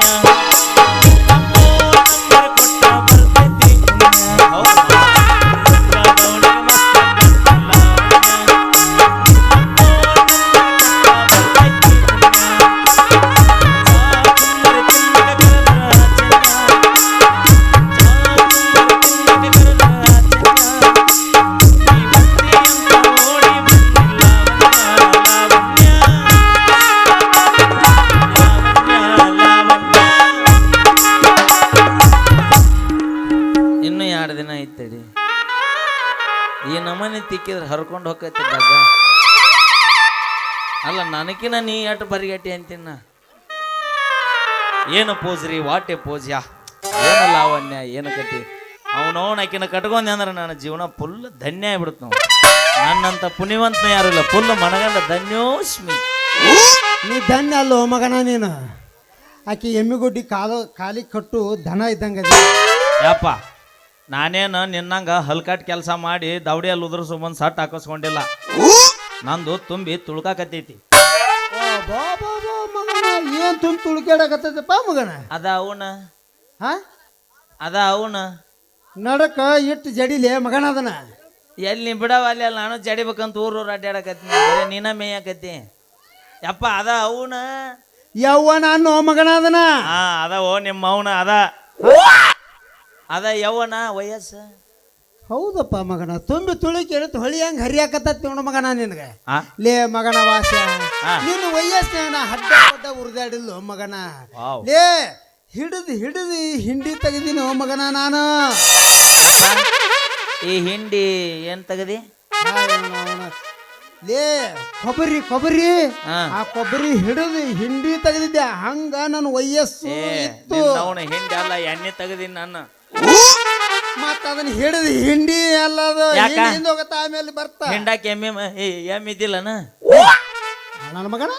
yeah. ಐತಡಿ ಈ ನಮನೆ ತಿಕ್ಕಿದ್ರೆ ಹರ್ಕೊಂಡು ಹೋಗತ್ತೆ ಡಗ್ಗ ಅಲ್ಲ ನನಕಿನ ನೀ ಎಟ್ ಬರಿಗಟ್ಟಿ ಅಂತೀನ? ಏನು ಪೋಸ್ ರೀ ವಾಟೆ ಪೋಸ್ ಯಾ? ಏನು ಲಾವಣ್ಯ ಏನು ಕಟ್ಟಿ? ಅವನವನ್ ಆಕಿನ ಕಟ್ಕೊಂಡೆ ಅಂದ್ರೆ ನನ್ನ ಜೀವನ ಫುಲ್ ಧನ್ಯ ಆಗ್ಬಿಡುತ್ತೆ ನಾವು ನನ್ನಂತ ಪುಣ್ಯವಂತನ ಯಾರು ಇಲ್ಲ ಫುಲ್ ಮನಗಂಡ ಧನ್ಯೋಸ್ಮಿ ನೀ ಧನ್ಯ ಅಲ್ಲ ಮಗನ ನೀನು. ಆಕೆ ಎಮ್ಮಿಗುಡ್ಡಿ ಕಾಲು ಕಾಲಿಗೆ ಕಟ್ಟು ದನ ಇದ್ದಂಗೆ ಯಪ್ಪ ನಾನೇನು ನಿನ್ನಂಗ ಹಲ್ಕಟ್ ಕೆಲಸ ಮಾಡಿ ದವಡಿಯಲ್ಲಿ ಉದುರ್ಸು ಬಂದು ಸಟ್ ಹಾಕಿಸ್ಕೊಂಡಿಲ್ಲ. ನಂದು ತುಂಬಿ ತುಳ್ಕಾಕತ್ತೈತಿ. ಓ, ಬಾ ಬಾ ಬಾ ಮಗನ. ಏನ್ ತುಂಬ ತುಳ್ಕ್ಯಾಡಕತ್ತದಪ್ಪ ಮಗನ? ಅದ ಅವನ. ಹಾ? ಅದ ಅವನ. ನಡಕ ಇಟ್ಟು ಜಡಿಲೆ ಮಗನ ಅದನ? ಎಲ್ಲಿ ನೀ ಬಿಡವ ಅಲ್ಲಿ ಅಲ್ಲಿ ನಾನು ಜಡಿಬೇಕಂತ ಊರು ಅಡ್ಡಾಡಕತ್ತೀನಿ ಬರೀ ನೀನ ಮೇಯಕತ್ತಿ ಯಪ್ಪ ಅದ ಅವನ. ಯವ್ವ ನಾನು ಮಗನ ಅದನ? ಹಾ ಅದ ಓ ನಿಮ್ಮ ಅವನ ಅದ. ಅದ ಯವ್ವನ ವಯಸ್ಸು? ಹೌದಪ್ಪ ಮಗನ. ತುಂಬಿ ತುಳುಕಿ ಕೇಳಿ ಹೊಳಿ ಹಂಗ ಹರಿಯಾಕತ್ತ ನೋಡು ಮಗನ ನಿನಗೆ. ಆ? ಲೇ ಮಗನ ವಾಸ ನಿನ್ ನಿನ್ನ ವಯಸ್ಸಿನ ಹಡ್ಡ ಪಡ್ಡ ಉರಿದಾಡಿಲ್ಲ ಮಗನ. ವಾವ್. ಲೇ ಹಿಡಿದು ಹಿಡಿದು ಹಿಂಡಿ ತೆಗೆದಿನ ಮಗನ ನಾನು. ಈ ಹಿಂಡಿ ಏನ್ ತೆಗದಿ? ಲೇ ಕೊಬ್ಬರಿ ಕೊಬ್ಬರಿ. ಹಾ. ಆ ಕೊಬ್ಬರಿ ಹಿಡಿದು ಹಿಂಡಿ ತೆಗೆದಿದ್ದೆ. ಹಂಗ ನನ್ನ ವಯಸ್ಸು ಇತ್ತು. ಅವನ ಹಿಂಡಿ ಅಲ್ಲ ಎಣ್ಣೆ ತೆಗದಿ ನಾನು. ಮತ್ತ ಅದನ್ನ ಹಿಡಿದು ಹಿಂಡಿ ಎಲ್ಲದ ಯಾಕ? ಹಿಂದ ಹೋಗತ್ತ ಆಮೇಲೆ ಬರ್ತಾ. ಹಿಂಡಾಕ ಎಮ್ಮೆ ಮ- ಏ ಎಮ್ಮೆ ಇದ್ದಿಲ್ಲನ? ನನ್ನ ಮಗನ?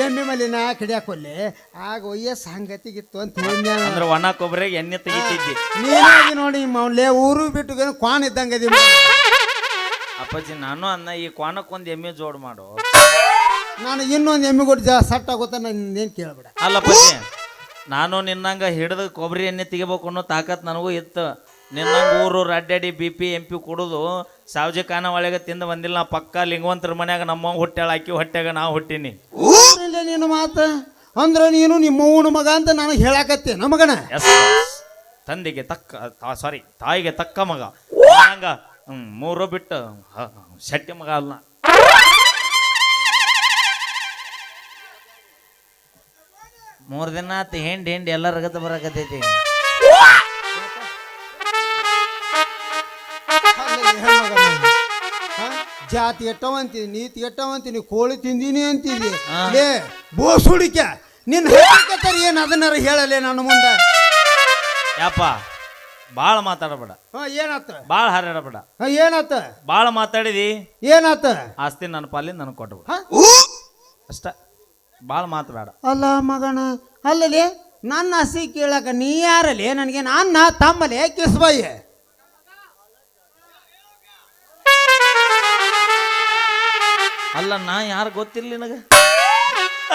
ಎಮ್ಮೆ ಮೇಲೆ ನಾ ಕಡಿಯಾಕೊಲ್ಲಿ ಆಗ ಒಯ್ಯಸ್ ಹಂಗತಿಗಿತ್ತು ಅಂತ ಹೇಳಿ ಅಂದ್ರ ಒಣ ಕೊಬ್ಬರಿಗೆ ಎಣ್ಣೆ ತೆಗಿತಿದ್ದಿ. ನೀನಾಗಿ ನೋಡಿ ಮೌಲ್ಯ ಊರು ಬಿಟ್ಟು ಕ್ವಾನ್ ಇದ್ದಂಗೆ ಅದಿ ಮಗ. ಅಪ್ಪಾಜಿ ನಾನು ಅನ್ನ ಈ ಕ್ವಾನಕ್ಕೊಂದು ಎಮ್ಮೆ ಜೋಡ್ ಮಾಡು. ನಾನು ಇನ್ನೊಂದು ಎಮ್ಮೆ ಕೊಟ್ಟು ಜಾ ಸಟ್ ಆಗುತ್ತ ನಾನು ಏನು ಕೇಳ್ಬೇಡ. ಅಲ್ಲಪ್ಪಾಜಿ ನಾನು ನಿನ್ನಂಗ ಹಿಡಿದು ಕೊಬ್ಬರಿ ಎಣ್ಣೆ ತೆಗಿಬೇಕು ಅನ್ನೋ ತಾಕತ್ ನನಗೂ ಇತ್ತು. ನಿನ್ನಂಗ ಊರು ಅಡ್ಡಾಡಿ ಬಿ ಪಿ ಎಂ ಪಿ ಕುಡಿದು ಸಾವಜಿ ಖಾನ ಒಳಗೆ ತಿಂದು ಬಂದಿಲ್ಲ. ನಾ ಪಕ್ಕ ಲಿಂಗವಂತರ ಮನ್ಯಾಗ ನಮ್ಮ ಹೊಟ್ಟೆಳ ಆಕಿ ಹೊಟ್ಟೆಗ ನಾ ಹುಟ್ಟಿನಿ. ನಿನ್ನ ನೀನು ಮಾತ? ಅಂದ್ರ ನೀನು ನಿಮ್ಮ ಮಗ ಅಂತ ನಾನು ಹೇಳಾಕತ್ತೆ ನಮಗನ ಮಗನ? ಎಸ್ ತಂದೆಗೆ ತಕ್ಕ ಸಾರಿ ತಾಯಿಗೆ ತಕ್ಕ ಮಗ. ಹಂಗ ಹ್ಮ್ ಮೂರು ಬಿಟ್ಟು ಹ, ಶೆಟ್ಟಿ ಮಗ ಅಲ್ಲ. ಮೂರ್ ದಿನ ಆತು ಹೆಂಡ್ ಹೆಂಡ್ ಎಲ್ಲ ರಗತ ಬರಕತೈತಿ? ಜಾತಿ ಎಟ್ಟವಂತೀನಿ ನೀತಿ ಎಟ್ಟವಂತೀನಿ ಕೋಳಿ ತಿಂದೀನಿ ಅಂತೀನಿ. ಏ ಲೇ ಬೋಸುಡಿಕ ನಿನ್ನ ಹಕ್ಕಿಕತ್ತರಿ ಏನು ಅದನ್ನಾರ ಹೇಳಲೇ ನನ್ನ ಮುಂದೆ? ಯಪ್ಪ ಭಾಳ ಮಾತಾಡಬೇಡ. ಹಾ ಏನಾತ? ಭಾಳ ಹಾರಾಡಬೇಡ ಹಾ ಏನಾತ? ಭಾಳ ಮಾತಾಡಿದಿ? ಏನಾತ? ಆಸ್ತಿ ನನ್ನ ಪಾಲಿನ ನನಗೆ ಕೊಟ್ಟಬೇಡ? ಅಷ್ಟ. ಭಾಳ ಮಾತಾಡ ಅಲ್ಲ ಮಗನ ಅಲ್ಲಲಿ ನನ್ನ ಹಸಿ ಕೇಳಕ ನೀ ಯಾರಲ್ಲಿ? ನನಗೆ ನನ್ನ ತಮ್ಮಲೇ ಕಿಸ್ಬಯ್ಯ? ಅಲ್ಲ ನಾ ಯಾರು ಗೊತ್ತಿಲ್ಲ ನಿನಗೆ?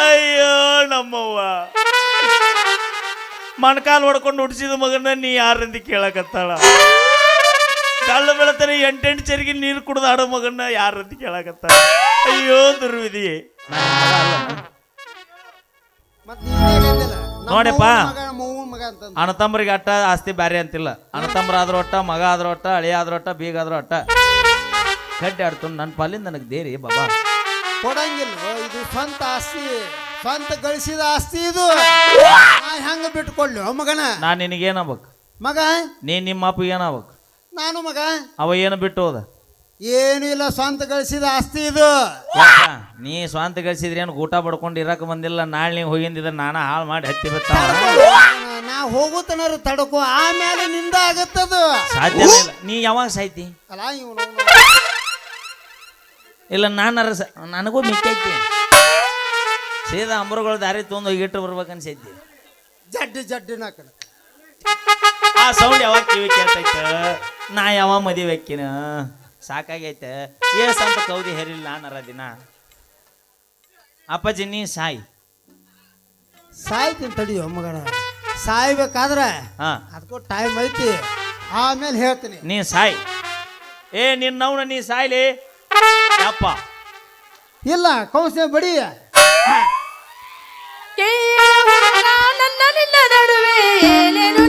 ಅಯ್ಯೋ ನಮ್ಮವ್ವ. ಮಣ್ಕಾಲ್ ಹೊಡ್ಕೊಂಡು ಹುಡ್ಸಿದ ಮಗನ ನೀ ಯಾರಂತ ಕೇಳಕತ್ತಾಳ? ಕಳ್ಳ ಬೆಳತನ ಎಂಟೆಂಟು ಚರಿಗೆ ನೀರು ಕುಡ್ದು ಆಡೋ ಮಗನ ಯಾರಂತ ಕೇಳಕತ್ತಾಳ? ಅಯ್ಯೋ ದುರ್ವಿಧಿ. ನೋಡಪ್ಪ. ಅಣ್ಣತಮ್ಮರಿಗೆ ಅಟ್ಟ ಆಸ್ತಿ ಬ್ಯಾರೆ ಅಂತಿಲ್ಲ. ಅಣ್ಣತಮ್ಮರ ಆದ್ರ ಒಟ್ಟ ಮಗ ಆದ್ರ ಒಟ್ಟ ಅಳಿ ಆದ್ರ ಒಟ್ಟ ಬೀಗ ಆದ್ರ ಒಟ್ಟ ಕಡ್ಡಿ ಆಡ್ತು ನನ್ನ ಪಾಲಿಂದ ನನಗೆ ದೇರಿ ಬಾಬಾ. ಕೊಡಂಗಿಲ್ಲ ಇದು ಸ್ವಂತ ಆಸ್ತಿ ಸ್ವಂತ ಗಳಿಸಿದ ಆಸ್ತಿ ಇದು. ಹೆಂಗ ಬಿಟ್ಕೊಳ್ಳಿ ಮಗನ? ನಾನು ನಿನಗೇನಾಗ್ಬೇಕು ಮಗ? ನೀ ನಿಮ್ಮ ಅಪ್ಪ ಏನಾಗ್ಬೇಕು ನಾನು ಮಗ? ಅವ ಏನು ಬಿಟ್ಟು ಹೋದ? ಏನು ಇಲ್ಲ ಸ್ವಂತ ಗಳಿಸಿದ ಆಸ್ತಿ ಇದು. ಯಾಕ? ನೀ ಸ್ವಂತ ಗಳಿಸಿದ್ರೆ ಏನು ಊಟ ಪಡ್ಕೊಂಡು ಇರಕ್ಕೆ ಬಂದಿಲ್ಲ ನಾಳೆ ನೀವು ಹೋಗಿಂದಿದ್ರೆ ನಾನ ಹಾಳು ಮಾಡಿ ಹತ್ತಿ ಬಿತ್ತಾವ ನಾ ಹೋಗುತ್ತನಾರು ತಡಕು ಆಮೇಲೆ ನಿಂದ ಆಗತ್ತದು. ಸಾಧ್ಯನೇ ಇಲ್ಲ. ನೀ ಯಾವಾಗ ಸಾಯ್ತಿ? ಅಲ್ಲ ಇವನು ಇಲ್ಲ ನಾನು ನನಗೂ ಮಿಕ್ಕೈತಿ. ಸೀದಾ ಅಂಬರುಗಳ ದಾರಿ ತೊಗೊಂಡು ಹೋಗಿಟ್ಟು ಬರ್ಬೇಕನ್ಸೈತಿ ಜಡ್ಡು ಜಡ್ಡು ಕಡೆ ಆ ಸೌಂಡ್ ಯಾವಾಗ ಕಿವಿ ಕೇಳ್ತೈತೆ? ನಾ ಯಾವಾಗ ಮದಿ ಅಕ್ಕಿನ ಸಾಕಾಗೈತೆ. ಏಸ್ ಅಂತ ಕೌದಿ ಹೇರಿಲ್ಲ ನಾನರ ದಿನ. ಅಪ್ಪಾಜಿ ನೀ ಸಾಯಿ. ಸಾಯ್ತೀನಿ ತಡಿಯೋ ಮಗನ ಸಾಯ್ಬೇಕಾದ್ರೆ ಹಾ. ಅದಕ್ಕೂ ಟೈಮ್ ಐತಿ. ಆಮೇಲೆ ಹೇಳ್ತೀನಿ. ನೀ ಸಾಯಿ. ಏ ನಿನ್ನವನ ನೀ ಸಾಯ್ಲಿ. ಅಪ್ಪ ಇಲ್ಲ ಕೌನ್ಸಿಲ್ ಬಡಿ. ನನ್ನ ನಿನ್ನ ನಡುವೆ ಏನೇನು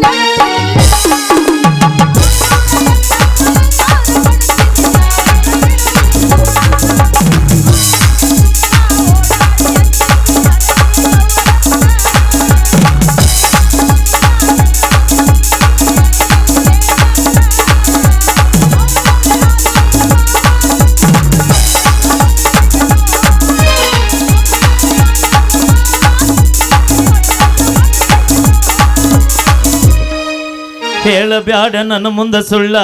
ಹೇಳಬ್ಯಾಡ ನನ್ನ ಮುಂದ ಸುಳ್ಳ.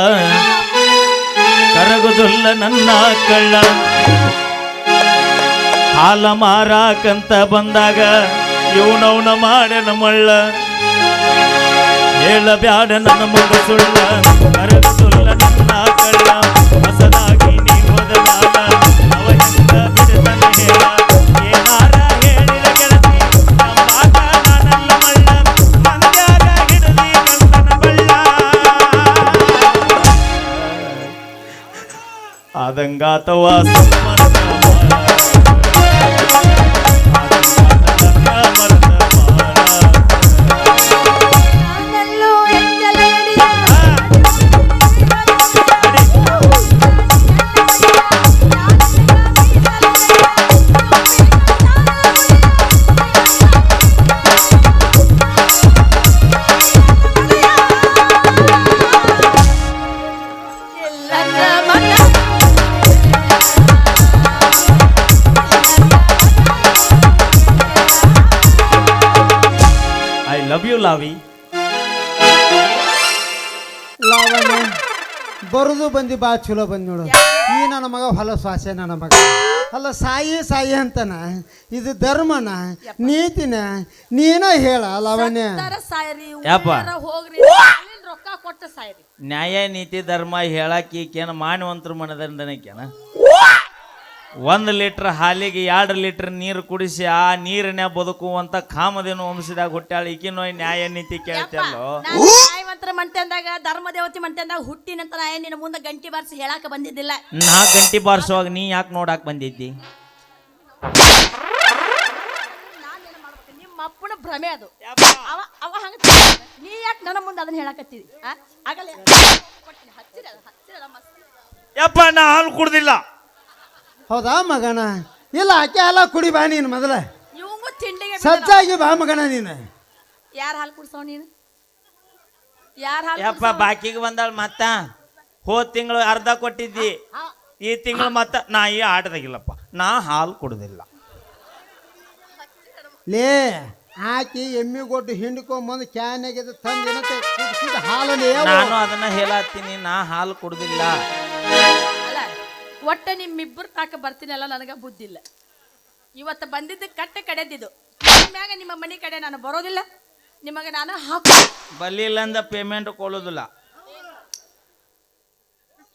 ಕರಗುದುಲ್ಲ ನನ್ನ ಕಳ್ಳ. ಹಾಲ ಮಾರಾಕಂತ ಬಂದಾಗ ಇವನವನ ನಮ್ಮಳ್ಳ ಹೇಳ ಬ್ಯಾಡ ನನ್ನ ಮುಂದ ಸುಳ್ಳ. ಕರಗುದುಲ್ಲ ನನ್ನ ಕಳ್ಳ. ಆದಂಗಾತವ ಬಾ ಚಲೋ ಬಂದ್ ನೋಡು. ಈ ನನ್ನ ಮಗ ಹೊಲ ಸ್ವಾಸೆ ನನ್ನ ಮಗ. ಅಲ್ಲ ಸಾಯಿ ಸಾಯಿ ಅಂತನ ಇದು ಧರ್ಮನ ನೀತಿನ ನೀನ ಹೇಳ ಲಾವಣ್ಯ. ಸಾಯ್ರಿ ಯಪ್ಪ. ಊರಾರ ಹೋಗ್ರಿ. ಅಲ್ಲಿಂದ್ ರೊಕ್ಕ ಕೊಟ್ಟ ಸಾಯ್ರಿ. ನ್ಯಾಯ ನೀತಿ ಧರ್ಮ ಹೇಳಾಕಿ ಈಕೇನ ಮಾನವಂತರ ಮನದಂಡನಕೇನ ಒಂದು ಲೀಟ್ರ್ ಹಾಲಿಗೆ ಎರಡು ಲೀಟ್ರ್ ನೀರು ಕುಡಿಸಿ ಆ ನೀರಿನ ಬದುಕುವಂತ ಕಾಮದೇನು ವಂಶದಾಗ ಹುಟ್ಟಾಳ ಈಕಿನೋ ನ್ಯಾಯ ನೀತಿ ಕೇಳ್ತಿಯಲ್ಲೋ? ನಾನು ಮಂತ್ಯಂದಾಗ ಮಂಟೆಂದಾಗ ಧರ್ಮ ದೇವತಿ ಮಂಟೆಂದಾಗ ಹುಟ್ಟಿನಂತ ನಾ ಏನ್ ನಿನ್ನ ಮುಂದೆ ಗಂಟಿ ಬಾರಿಸಿ ಹೇಳಾಕ ಬಂದಿದ್ದಿಲ್ಲ? ನಾ ಗಂಟಿ ಬಾರಿಸುವಾಗ ನೀ ಯಾಕೆ ನೋಡಾಕ್ ಬಂದಿದ್ದಿ? ನಿಮ್ಮ ಅಪ್ಪನ ಭ್ರಮೆ ಅದು. ಅವ ಅವ ಹಂಗ ನೀ ಯಾಕೆ ನನ್ನ ಮುಂದೆ ಅದನ್ನ ಹೇಳಕತ್ತಿದಿ? ಆಗಲ್ಲ ಹತ್ತಿರ ಹಚ್ಚಿರಲ್ಲ, ಹಚ್ಚಿರಲ್ಲ ಯಪ್ಪ ನಾ ಹಾಲು ಕುಡ್ದಿಲ್ಲ. ಹೌದಾ ಮಗನ? ಇಲ್ಲ ಆಕೆ ಹಾಲ ಕುಡಿ ಬಾ ನೀನು ಮೊದಲ. ಇವಂಗೂ ತಿಂಡಿಗೆ ಸಜ್ಜಾಗಿ ಬಾ ಮಗನ ನೀನು. ಯಾರು ಹಾಲು ಕುಡ್ಸೋ ನೀನು? ಯಾರು ಹಾಲು ಯಪ್ಪ ಬಾಕಿಗೆ ಬಂದಾಳ ಮತ್ತ? ಹೋದ್ ತಿಂಗಳು ಅರ್ಧ ಕೊಟ್ಟಿದ್ದಿ. ಈ ತಿಂಗಳು ಮತ್ತ ನಾ ಈ ಆಟದಾಗಿಲ್ಲಪ್ಪ ನಾ ಹಾಲು ಕುಡ್ದಿಲ್ಲ. ಲೇ ಆಕಿ ಎಮ್ಮಿ ಕೊಟ್ಟು ಹಿಂಡ್ಕೊಂಬಂದು ಕ್ಯಾನ್ಯಾಗಿದ್ದು ತಂದಿನ ಹಾಲು ನಾನು ಅದನ್ನ ಹೇಳತ್ತೀನಿ ನಾ ಹಾಲು ಕುಡ್ದಿಲ್ಲ. ಒಟ್ಟ ನಿಮ್ಮಿಬ್ಬರು ತಾಕ ಬರ್ತೀನಲ್ಲ ನನಗೆ ಬುದ್ಧಿಲ್ಲ. ಇವತ್ತು ಬಂದಿದ್ದು ಕಟ್ಟ ಕಡೆದಿದ್ದು. ಮ್ಯಾಗ ನಿಮ್ಮ ಮನೆ ಕಡೆ ನಾನು ಬರೋದಿಲ್ಲ. ನಿಮಗೆ ನಾನು ಹಾಕು. ಬಲ್ಲಿಲ್ಲಂದ ಪೇಮೆಂಟ್ ಕೊಡೋದಿಲ್ಲ.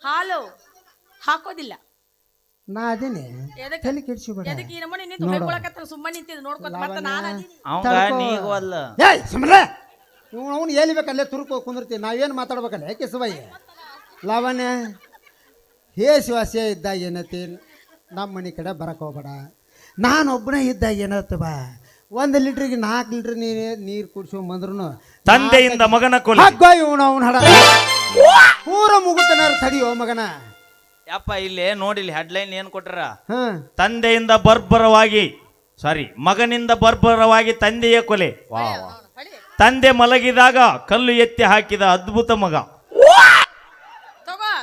ಹಾಲು ಹಾಕೋದಿಲ್ಲ. ನಾ ಅದೇನೆ. ಎದಕ್ಕೆ ತಲೆ ಕೆಡಿಸಿಬೇಡ ಎದಕ್ಕೆ ಈ ನಮ್ಮನೆ ನಿಂತು ಸುಮ್ಮನೆ ನಿಂತಿದ್ದು ನೋಡ್ಕೊತ ಮತ್ತೆ ನಾನು ಅದೀನಿ. ಅವಂಗ ಏಯ್ ಸುಮ್ರೆ ಇವ್ ಅವ್ನು ಎಲ್ಲಿ ಬೇಕಲ್ಲೇ ತುರುಕೋ ಕುಂದಿರ್ತೀವಿ ನಾವೇನು ಮಾತಾಡ್ಬೇಕಲ್ಲ? ಯಾಕೆ ಶಿವಯ್ಯ ಲಾವಣ್ಯ. ಹೇ ಶಿವಾಸ್ಯ ಇದ್ದಾಗ ಏನತಿ ನಮ್ಮ ಮನೆ ಕಡೆ ಬರಕ್ಕೆ ಹೋಗ್ಬೇಡ ನಾನು ಒಬ್ಬನೇ ಇದ್ದಾಗ ಏನತ್ತ ಬಾ ಒಂದು ಲೀಟ್ರಿಗೆ ನಾಲ್ಕು ಲೀಟ್ರ್ ನೀರು ನೀರು ಕುಡಿಸ್ಕೊಂಬಂದ್ರು ತಂದೆಯಿಂದ ಮಗನ ಕೊಲೆ ಹಗ್ಗ ಇವನು ಅವನ ಹಡ ಪೂರ ಮುಗುತನಾರು ತಡಿಯೋ ಮಗನ ಯಪ್ಪ ಇಲ್ಲಿ ನೋಡಿಲಿ ಹೆಡ್ಲೈನ್ ಏನು ಕೊಟ್ರ ಹಾಂ ತಂದೆಯಿಂದ ಬರ್ಬರವಾಗಿ ಸಾರಿ ಮಗನಿಂದ ಬರ್ಬರವಾಗಿ ತಂದೆಯ ಕೊಲೆ ವಾ ವಾ. ತಂದೆ ಮಲಗಿದಾಗ ಕಲ್ಲು ಎತ್ತಿ ಹಾಕಿದ ಅದ್ಭುತ ಮಗ ತಗೋ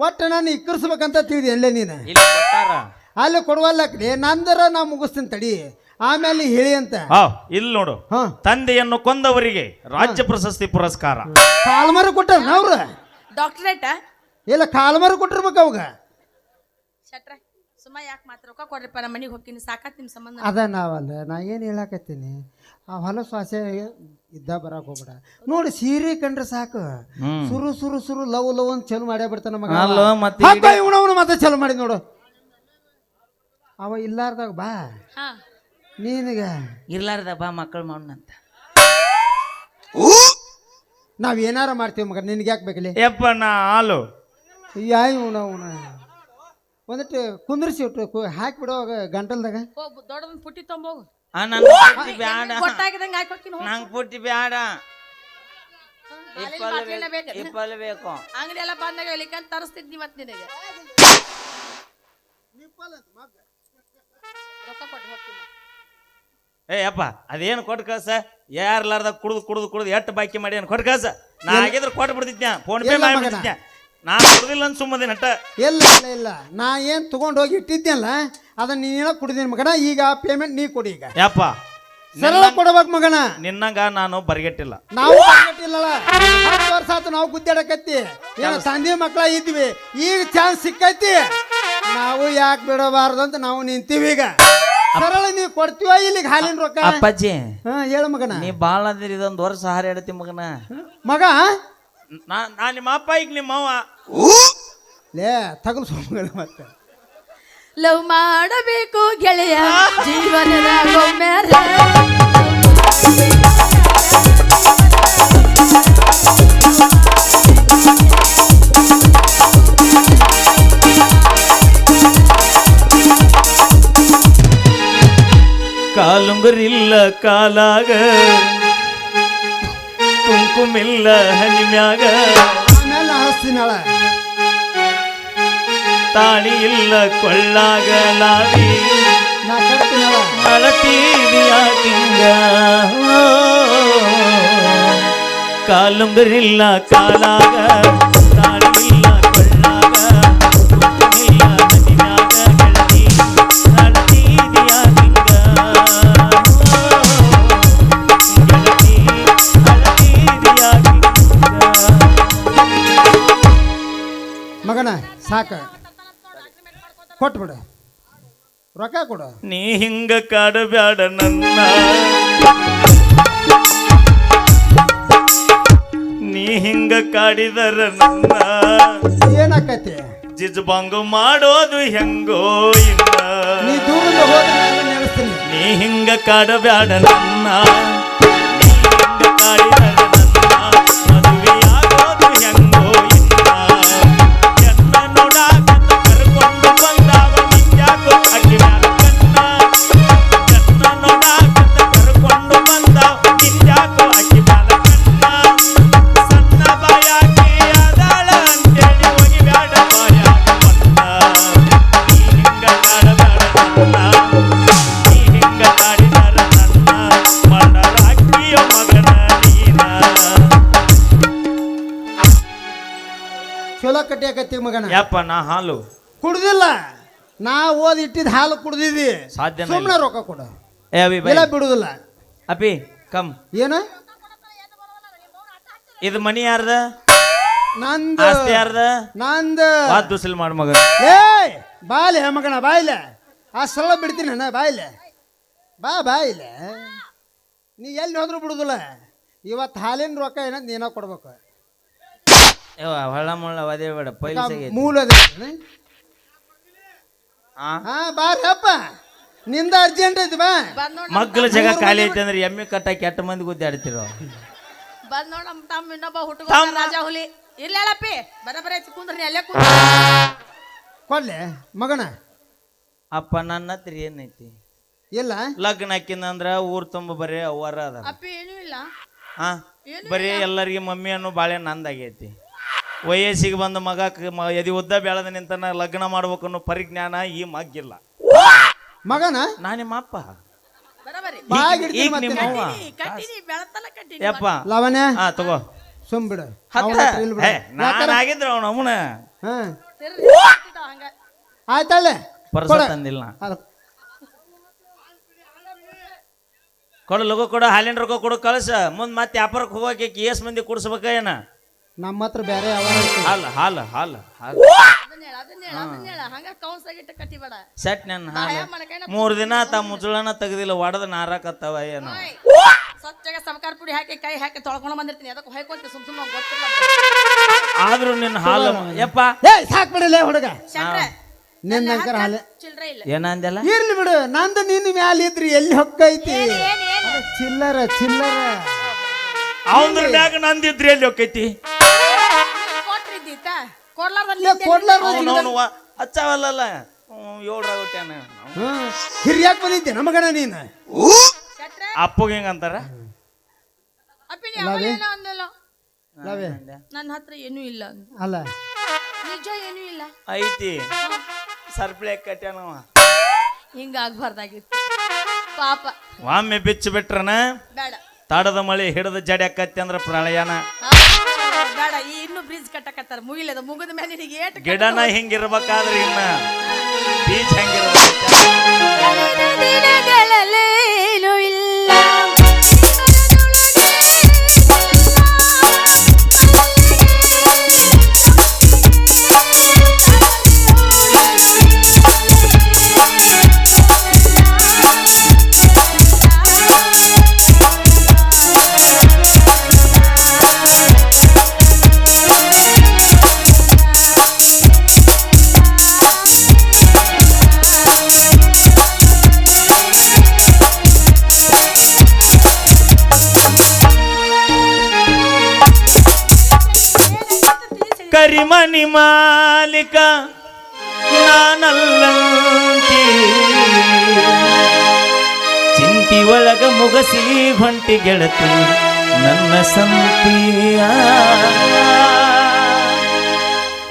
ಒಟ್ಟು ನಾನು ಇಕ್ಕರಿಸ್ಬೇಕಂತ ತಿಳಿದಿ ಎಲ್ಲೇ ನೀನು? ಇಲ್ಲಿ ಕೊಟ್ಟಾರ? ಅಲ್ಲಿ ಕೊಡುವಲ್ಲ ಕಡೆ ನಂದರ ನಾ ಮುಗಿಸ್ತೀನಿ ತಡಿ. ಆಮೇಲೆ ಹೇಳಿ ಅಂತ. ಆ, ಇಲ್ಲಿ ನೋಡು. ಹಾಂ. ತಂದೆಯನ್ನು ಕೊಂದವರಿಗೆ ರಾಜ್ಯ ಪ್ರಶಸ್ತಿ ಪುರಸ್ಕಾರ. ಕಾಲ್ಮರ ಕೊಟ್ಟಾರ ಡಾಕ್ಟರೇಟ ಡಾಕ್ಟ್ರೇಟ? ಇಲ್ಲ ಕಾಲ್ಮರ ಕೊಟ್ಟಿರ್ಬೇಕು ಅವಾಗ. ಶಟ್ರ. ಸುಮ್ಮ ಯಾಕೆ ಮಾತ್ರ ರೊಕ್ಕ ಕೊಡ್ರಿಪ್ಪ ನಮ್ಮ ಮನೆಗೆ ಹೋಗ್ತೀನಿ ಸಾಕಾತ್ ನಿಮ್ಮ ಸಂಬಂಧ. ಅದ ನಾವಲ್ಲ ನಾ ಏನು ಹೇಳಕತ್ತೀನಿ? ಆ ಹೊಲಸು ಆಸೆ ಇದ್ದ ಬರಕ್ ಹೋಗ್ಬೇಡ. ನೋಡಿ ಸೀರೆ ಕಂಡ್ರೆ ಸಾಕು. ಸುರು ಸುರು ಸುರು ಲವ್ ಲವ್ ಅಂತ ಚಲೋ ಮಾಡೇ ಬಿಡ್ತಾನ ಮಗ. ಅಲ್ಲೋ, ಮತ್ತೆ ಹಬ್ಬ ಇವನವನು ಮತ್ತೆ ಚಲೋ ಮಾಡಿ ನೋಡು. ಅವ ಇಲ್ಲಾರ್ದಾಗ ಬಾ. ಹಾ. ನಿನಗೆ. ಇರ್ಲಾರ್ದ ಬಾ ಮಕ್ಕಳು ಮಾಡೋಣಂತ ನಾವ್ ಏನಾರ ಮಾಡ್ತೀವಿ ಮಗ ನಿನ್ಗೆ ಯಾಕೆ ಬೇಕಲ್ಲಿ ಯಪ್ಪ ನಾ ಹಾಲು. ಯಾ ಇವನ ಅವನ. ಒಂದಿಟ್ಟು ಕುಂದ್ರಿಸಿ ಇಟ್ಟು ಕು- ಹಾಕ್ಬಿಡೋ ಗಂಟಲ್ದಾಗ. ಹೋಗ್ ದೊಡ್ಡದೊಂದು ಪುಟ್ಟಿ ತೊಂಬೋಗು. ಆ, ನನ್ ಪುಟ್ಟಿ ಬ್ಯಾಡ. ಹಾಕೊಕ್ಕಿನ ನಂಗ್ ಪುಟ್ಟಿ ಬ್ಯಾಡ. ಬೇಕು ಇಪ್ಪಲ್ ಬೇಕು. ಅಂಗಡಿ ಎಲ್ಲ ಬಂದಾಗ ಇಲ್ಲಿಕಂತ ತರಿಸ್ತಿದ್ನಿ ಮತ್ ನಿನಗೆ. ರೊಕ್ಕ ಕೊಟ್ಟು ಹೋಗ್ತೀನಿ. ಏ ಅಪ್ಪ ಅದೇನು ಕೊಟ್ಟು ಕಳ್ಸ? ಯಾರ್ಲಾರ್ದ ಕುಡ್ದು ಕುಡ್ದು ಕುಡ್ದು ಎಟ್ಟು ಬಾಕಿ ಮಾಡಿ ಏನು ಕೊಟ್ಟು ಕಳ್ಸ? ನಾ ಆಗಿದ್ರೆ ಕೊಟ್ಟು ಬಿಡ್ತಿದ್ನ. ಫೋನ್ ಪೇ ಮಾಡಿ. ಬಿಡ್ತಿದ್ನ. ನಾ ಕುಡ್ದಿಲ್ಲ ಅಂತ ಸುಮ್ಮನೆ ನಟ. ಇಲ್ಲ ಇಲ್ಲ ಇಲ್ಲ. ನಾ ಏನು ತಗೊಂಡು ಹೋಗಿ ಇಟ್ಟಿದ್ದೆಲ್ಲ ಅದನ್ನ ನೀನ ಕುಡಿದೀನಿ ಮಗನ. ಈಗ ಪೇಮೆಂಟ್ ನೀ ಕೊಡಿ ಈಗ. ಯಪ್ಪ? ಸರಳ ಕೊಡ್ಬೇಕು ಮಗನ. ನಿನ್ನಂಗ ನಾನು ಬರಿಗೆಟ್ಟಿಲ್ಲ. ನಾವು ಹತ್ತು ವರ್ಷ ಆತು ನಾವು ಗುದ್ದಾಡಕತ್ತಿ. ಏನೋ ತಂದೆ ಮಕ್ಕಳ ಇದ್ವಿ. ಈಗ ಚಾನ್ಸ್ ಸಿಕ್ಕೈತಿ. ನಾವು ಯಾಕೆ ಬಿಡಬಾರ್ದು ಅಂತ ನಾವು ನಿಂತೀವಿ ಈಗ. ಸರಳ ನೀ ಕೊಡ್ತೀವ ಇಲ್ಲಿಗೆ ಹಾಲಿನ ರೊಕ್ಕ? ಅಪ್ಪಾಜಿ ಹಾ ಹೇಳು ಮಗನ. ನೀ ಭಾಳ ಅಂದ್ರೆ ಇದೊಂದು ವರ್ಷ ಹಾರ ಹೇಳ್ತಿ ಮಗನ. ಮಗ ನಾ ನಾ ನಿಮ್ಮ ಅಪ್ಪ ಈಗ ನಿಮ್ಮ ಅವ್ವ. ಲೇ ತಗಲು ಸೋಮಗಳು ಮತ್ತೆ. ಲವ್ ಮಾಡಬೇಕು ಗೆಳೆಯ ಜೀವನದ. ಕಾಲುಂಗುರಿಲ್ಲ ಕಾಲಾಗ. ಕುಂಕುಮಿಲ್ಲ ಹನಿಮ್ಯಾಗ ಆಮೇಲೆ ನಾ ಹಚ್ತೀನಿ ನಾಳೆ ತಾಳಿ ಇಲ್ಲ ಕೊಳ್ಳಾಗಲಾಗಿ ನಾ ಕಟ್ತೀನಿ ನಾಳೆ ಅಳತೀದಿಯಾಕಿಂಗ ಕಾಲುಂಗುರಿಲ್ಲ ಕಾಲಾಗ ಮಗನ ಸಾಕ. ಕೊಟ್ಬಿಡು. ರೊಕ್ಕ ಕೊಡು. ನೀ ಹಿಂಗ ಕಾಡಬ್ಯಾಡ ನನ್ನ. ನೀ ಹಿಂಗ ಕಾಡಿದರ ನನ್ನ. ಏನಾಕತಿ? ಜಿಜ್ಬಂಗ ಮಾಡೋದು ಹೆಂಗೋ ಇಲ್ಲ ನೀ ದೂರದಿಂದ ನೆನೆಸ್ತೀನಿ. ನೀ ಹಿಂಗ ಕಾಡಬ್ಯಾಡ ನನ್ನ. ನಾ ಹಾಲು. ಕುಡ್ದಿಲ್ಲ. ನಾ ಓದಿ ಇಟ್ಟಿದ್ದ ಹಾಲು ಕುಡ್ದಿದ್ದಿ. ಸಾಧ್ಯ ಇಲ್ಲ. ಸುಮ್ಮನೆ ರೊಕ್ಕ ಕೊಡು. ಏ ಅಭಿ ಬೈ. ಇಲ್ಲ ಬಿಡುದಿಲ್ಲ. ಅಪಿ ಕಮ್. ಏನು? ಇದು ಮನಿ ಯಾರ್ದ? ನಂದು. ಆಸ್ತಿ ಯಾರ್ದ? ನಂದು. ವಾದ್ ದುಸಲ್ ಮಾಡ್ ಮಗ ಏಯ್ ಬಾಯ್ಲೆ ಮಗನ ಬಾಯ್ಲೆ. ಆ ಸಲ ಬಿಡ್ತೀನಿ ಅಣ್ಣ ಬಾಯ್ಲೆ. ಬಾ ಬಾಯ್ಲೆ. ನೀ ಎಲ್ಲಿ ಹೋದ್ರು ಬಿಡುದಿಲ್ಲ. ಇವತ್ತು ಹಾಲಿನ ರೊಕ್ಕ ಏನಂತ ನೀನ ಕೊಡ್ಬೇಕು. ಯವ್ವ ಹೊಳ್ಳ ಮುಳ್ಳ ಒದೆ ಬೇಡ ಪೈಲ್ಸಾಗಿ ಮೂಲ ಅದ ಆ ಹಾ ಬಾರಿ ನಿಂದ ಅರ್ಜೆಂಟ್ ಐತಿ ಬಾ. ಬಂದ್ ನೋಡ್ ಜಾಗ ಖಾಲಿ ಐತಿ ಅಂದ್ರೆ ಎಮ್ಮೆ ಕಟ್ಟ ಕೆಟ್ಟ ಮಂದಿ ಗುದ್ದಾಡ್ತಿರೋ ಬಂದ್ ನೋಡ್ ನಮ್ಮ ತಮ್ಮ ಇನ್ನೊಬ್ಬ ಹುಟ್ಟು ತಮ್ಮ? ರಾಜ ಹುಲಿ. ಇಲ್ಲ ಹೇಳಪ್ಪಿ ಬರಬರ ಐತಿ ಕುಂದ್ರಿ ಅಲ್ಲೇ ಕುಂದ್ರ. ಕೊಡ್ಲೆ ಮಗನ. ಅಪ್ಪ ನನ್ನ ಹತ್ರ ಏನೈತಿ? ಇಲ್ಲ. ಲಗ್ನ ಹಾಕಿನ ಅಂದ್ರ ಊರ್ ತುಂಬ ಬರೀ ಅವ್ವಾರ ಅದ ಅಪ್ಪಿ ಏನೂ ಇಲ್ಲ. ಹಾ? ಬರೀ ಎಲ್ಲರಿಗೆ ಮಮ್ಮಿ ಅನ್ನೋ ಬಾಳೆ ನಂದಾಗೈತಿ. ವಯಸ್ಸಿಗೆ ಬಂದ ಮಗ ಕ- ಮ- ಎದಿ ಉದ್ದ ಬೆಳೆದ ನಿಂತನ ಲಗ್ನ ಮಾಡ್ಬೇಕು ಅನ್ನೋ ಪರಿಜ್ಞಾನ ಈ ಮಗ್ಗಿಲ್ಲ. ಮಗನ? ನಾ ನಿಮ್ಮ ಅಪ್ಪ. ಬರಬರಿ. ಬಾಯಾಗ್ ಇಡ್ತೀನಿ ಈಗ ಮತ್ತೆ ಕಟ್ಟಿನಿ ಬೆಳತನ ಕಟ್ಟಿನಿ ಯಪ್ಪ. ಲವಣ್ಯ? ಹಾ ತಗೋ. ಸುಮ್ ಬಿಡು. ಹತ್ತ. ಅವ್ನ ಹತ್ರ ಇಲ್ಲ ಬಿಡು. ಹೇ, ನಾನ್ ಆಗಿದ್ರ ಅವನ ಅವನ ಹಾ. ಹಂಗ. ಆಯ್ತಳ್ಳೆ ಪರ್ಸ ಕೊಡ. ತಂದಿಲ್ಲ ನಾ. ಕೊಡು ಲಗು ಕೊಡು ಹಾಲಿನ ರೊಕ್ಕ ಕೊಡು ಕಳ್ಸ. ಮುಂದ್ ಮತ್ತೆ ವ್ಯಾಪಾರಕ್ಕೆ ಹೋಗಕ್ಕೆ ಎಸ್ ಮಂದಿ ಕುಡ್ಸ್ಬೇಕ ಏನ? ನಮ್ಮ ಹತ್ರ ಬೇರೆ ಯಾವ ಹಾಲು ಹಾಲು ಹಾಲು ಹಾಲು. ಅದನ್ನ ಹೇಳ ಅದನ್ನ ಹೇಳ ಹಂಗ ಕೌನ್ಸಾಗಿಟ್ಟು ಕಟ್ಟಿಬೇಡ. ಸೆಟ್ ನನ್ನ ಹಾಲು. ಮೂರ್ ದಿನ ತಮ್ಮ ಮುಚ್ಚಳನ ತೆಗ್ದಿಲ್ಲ ಒಡದ ನಾರಾಕತ್ತವ ಏನು. ಸ್ವಚ್ಛಗ ಸಮಕಾರ ಪುಡಿ ಹಾಕಿ ಕೈ ಹಾಕಿ ತೊಳ್ಕೊಂಡು ಬಂದಿರ್ತೀನಿ. ಅದಕ್ಕೆ ಹೊಯ್ಕೊಂತ ಸುಮ್ ಸುಮ್ಮನೆ ಗೊತ್ತಿಲ್ಲ. ಆದ್ರೂ ನಿನ್ನ ಹಾಲು ಯಪ್ಪ. ಏ ಸಾಕ್ ಬಿಡಲೇ ಹುಡುಗ. ನಿನ್ನಂಕರ ಹಾಲು ಏನಂದೆಲ್ಲ ಇರ್ಲಿ ಬಿಡು ನಂದು ನಿನ್ನ ಮ್ಯಾಲ ಇದ್ರಿ ಎಲ್ಲಿ ಹೊಕ್ಕೈತಿ? ಚಿಲ್ಲರ ಚಿಲ್ಲರ. ಅವನ ಮ್ಯಾಗ ನಂದಿದ್ರಿ ಎಲ್ಲಿ ಹೋಕೈತಿ ಕೊಟ್ರಿದ್ದೀತ ಕೊಡ್ಲಾರ್ದ ಇಲ್ಲ ಕೊಡ್ಲಾರ ಅವನವನು ಹಚ್ಚಾವಲ್ಲ ಏಳ್ರಾಗ ಹಿರಿಯಾಕ್ ಬಂದಿದ್ದೆ ನಮಗಣ ನೀನು. ಅಪ್ಪಗೆ ಹೆಂಗಂತಾರ ನನ್ನ ಹತ್ರ ಏನೂ ಇಲ್ಲ. ಅಲ್ಲ. ನಿಜ ಏನೂ ಇಲ್ಲ. ಐತಿ. ಸರ್ಪ್ಲೆ ಕಟ್ಯಾನವ ಹಿಂಗ ಆಗ್ಬಾರ್ದಾಗಿತ್ತು. ಪಾಪ. ಒಮ್ಮೆ ಬಿಚ್ಚು ಬಿಟ್ರನ? ಬೇಡ. ತಾಡದ ಮಳೆ ಹಿಡದ ಜಡಿ ಅಕ್ಕತ್ತಿ ಅಂದ್ರ ಪ್ರಳಯನ ಬೇಡ ಈ ಇನ್ನು ಬ್ರಿಜ್ ಕಟ್ಟಕತ್ತಾರ. ಮುಗಿಲದ ಮುಗಿದ ಮೇಲೆ ನಿನಗೆ ಏಟ್ ಗಿಡನ ಹಿಂಗಿರ್ಬೇಕಾದ್ರೆ ಇನ್ನ ಬೀಚ್ ಹೆಂಗಿರ್ಬೇಕು. ಕರಿಮಣಿ ಮಾಲಿಕ, ನಾನಲ್ಲಂತಿ. ಚಿಂತಿ ಒಳಗ ಮುಗಸಿ ಹೊಂಟಿ ಗೆಳತಿ, ನನ್ನ ಸಂತಿಯ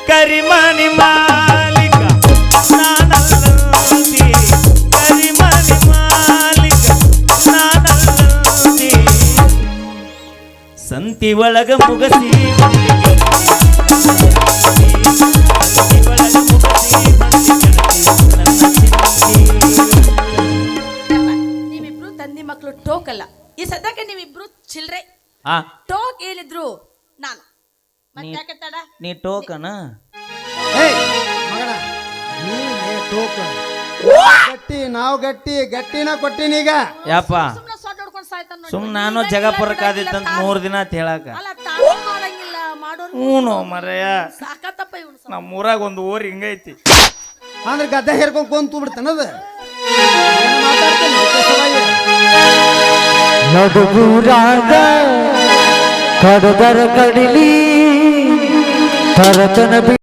ಕರಿಮಣಿ ಮಾಲಿಕ ಕರಿಮಣಿ ಮಾಲಿಕ ಸಂತಿ ಒಳಗ ಮುಗಸಿ ಹೊಂಟಿ ತಂದಿ ಮಕ್ಕಳು ಟೋಕಲ್ಲ ಈ ಸದ್ಯಕ್ಕೆ ನೀವಿಬ್ರು ಚಿಲ್ರೆ. ಆ. ಟೋಕ್ ಹೇಳಿದ್ರು ನಾನು. ಮತ್ತೆ ಯಾಕೆ ತಡ? ನೀ ಟೋಕನ ಏಯ್ ನೀನೇ ಟೋಕ ಗಟ್ಟಿ ನಾವು ಗಟ್ಟಿ ಗಟ್ಟಿನ ಕೊಟ್ಟಿನೀಗ ಯಪ್ಪ ಸುಮ್ಮನೆ ಸಾಯ್ತಾನ ನೋಡಿ. ಸುಮ್ ನಾನು ಜಗಪುರ ಕಾದಿತ್ತಂತ ಮೂರ್ ದಿನ ಅಂತ ಹೇಳಾಕ. ಅಲ್ಲ ತಾನು ಮಾಡಂಗಿಲ್ಲ ಮಾಡೋರು ಹ್ಞೂ ಮರೆಯ. ನಮ್ಮ ಊರಾಗ ಒಂದು ಊರ್ ಹಿಂಗೈತಿ. ಅಂದ್ರೆ ಗದ್ದೆ ಹೇರ್ಕೊಂಡ್ ಕೊಂತು ಬಿಡ್ತಾನದ. ನಡುಗೂರಾಗ ಕಡದರ ಕಡಿಲಿ ತರತನ ಬಿ